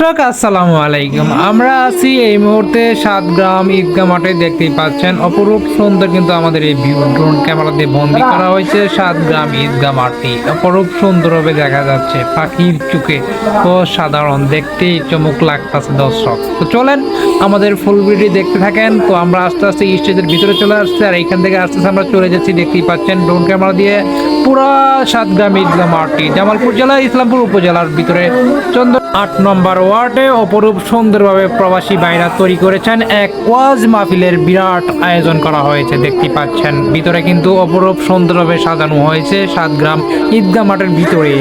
দর্শক, আসসালামু আলাইকুম। আমরা আছি এই মুহূর্তে সাতগ্রাম ঈদগাহ মাঠে, দেখতেই পাচ্ছেন অপরূপ সুন্দর কিন্তু আমাদের এই ভিউ ড্রোন ক্যামেরা দিয়ে বন্দি করা হয়েছে সাতগ্রাম ঈদগাহ মাঠটি। অপরূপ সুন্দরভাবে দেখা যাচ্ছে পাখির চুকে ও সাধারণ দেখতেই চমক লাগতেছে দর্শক। তো চলেন আমাদের ফুল ভিডিও দেখতে থাকেন। তো আমরা আস্তে আস্তে স্টেজের ভিতরে চলে আসছি আর এখান থেকে আস্তে আস্তে আমরা চলে যাচ্ছি, দেখতেই পাচ্ছেন ড্রোন ক্যামেরা দিয়ে। পুরা সাতগ্রাম ইসলাম মাঠটি জামালপুর জেলা, ইসলামপুর উপজেলার ভিতরে চন্দ্র আট নম্বর ওয়ার্ডে অপরূপ সুন্দরভাবে প্রবাসী বাইরা তৈরি করেছেন এক ওয়াজ মাহফিলের বিরাট আয়োজন করা হয়েছে, দেখতে পাচ্ছেন। ভিতরে কিন্তু অপরূপ সুন্দরভাবে সাজানো হয়েছে সাতগ্রাম ঈদগাহ মাঠের ভিতরে।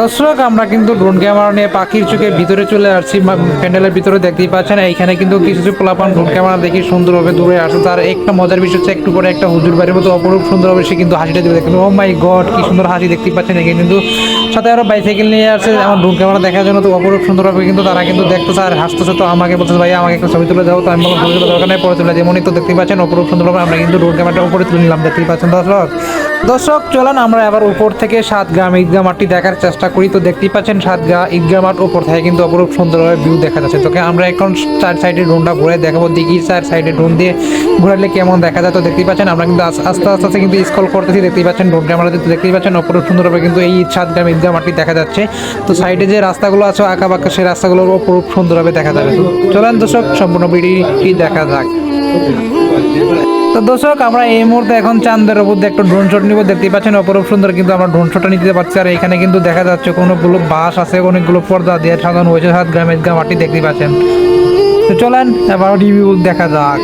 দর্শক, আমরা কিন্তু ড্রোন ক্যামেরা নিয়ে পাখির চোখে ভিতরে চলে আসছি। প্যান্ডেলের ভিতরে দেখতেই পাচ্ছেন, এইখানে কিন্তু কিছু কিছু পোলাপান ড্রোন ক্যামেরা দেখি সুন্দরভাবে দূরে আসে। তার একটা মজার বিষয় হচ্ছে, একটু পরে একটা হুজুর বাড়ির মতো অপরূপ সুন্দরভাবে সে কিন্তু হাসিটা দিবে। দেখুন ও মাই গড কি সুন্দর হাসি দেখতে পাচ্ছেন এখানে কিন্তু। সাথে আরও বাইসাইকেল নিয়ে আসছে আমার ড্রোন ক্যামেরা দেখার জন্য তো অপরূপ সুন্দরভাবে কিন্তু তারা কিন্তু দেখতেছে। আর হাসতেছে তো আমাকে বলছে ভাই আমাকে একটা ছবি তুলে দাও। তো আমি বললাম, ছবি তোলা দরকার নেই, পরে তুলে যেমনই তো দেখতেই পাচ্ছেন, অপরূপ সুন্দরভাবে আমরা কিন্তু ড্রোন ক্যামেরাটা উপরে তুলে নিলাম, দেখতেই পাচ্ছেন দর্শক। দর্শক, চলেন আমরা এবার উপর থেকে সাত গ্রাম ঈদগাহ মাঠটি দেখার চেষ্টা করি। তো দেখতেই পাচ্ছেন সাত গ্রাম ঈদগাহ মাঠ উপর থেকে কিন্তু অপরূপ সুন্দরভাবে ভিউ দেখা যাচ্ছে। তোকে আমরা এখন চার সাইডে ড্রোনটা ঘুরে দেখাবো। দিঘির চার সাইডে ড্রোন দিয়ে ঘুরালে কেমন দেখা যায়? তো দেখতেই পাচ্ছেন আমরা কিন্তু আস- আস্তে আস্তে আস্তে কিন্তু স্কল করতেছি। দেখতেই পাচ্ছেন ড্রোন ক্যামেরাতে তো দেখতেই পাচ্ছেন অপরূপ সুন্দরভাবে কিন্তু এই সাত গ্রাম ঈদগাহ মাঠটি দেখা যাচ্ছে। তো সাইডে যে রাস্তাগুলো আছে আঁকা বাঁকা সেই রাস্তাগুলো অপরূপ সুন্দরভাবে দেখা যাবে। চলেন দর্শক, সম্পূর্ণ ভিডিওটি দেখা যাক। তো দর্শক, আমরা এই মুহূর্তে এখন চাঁদের দিয়ে একটা ড্রোন শট নিব। দেখতেই পাচ্ছেন, অপরূপ সুন্দর কিন্তু আমরা ড্রোন শটটা নিতে পারছি। আর এখানে কিন্তু দেখা যাচ্ছে কোনোগুলো বাস আছে, অনেকগুলো পর্দা দিয়ে সাধারণ হয়েছে, সাত গ্রামের গ্রাম দেখতে পাচ্ছেন। তো চলেন এবার রিভিউ দেখা যাক।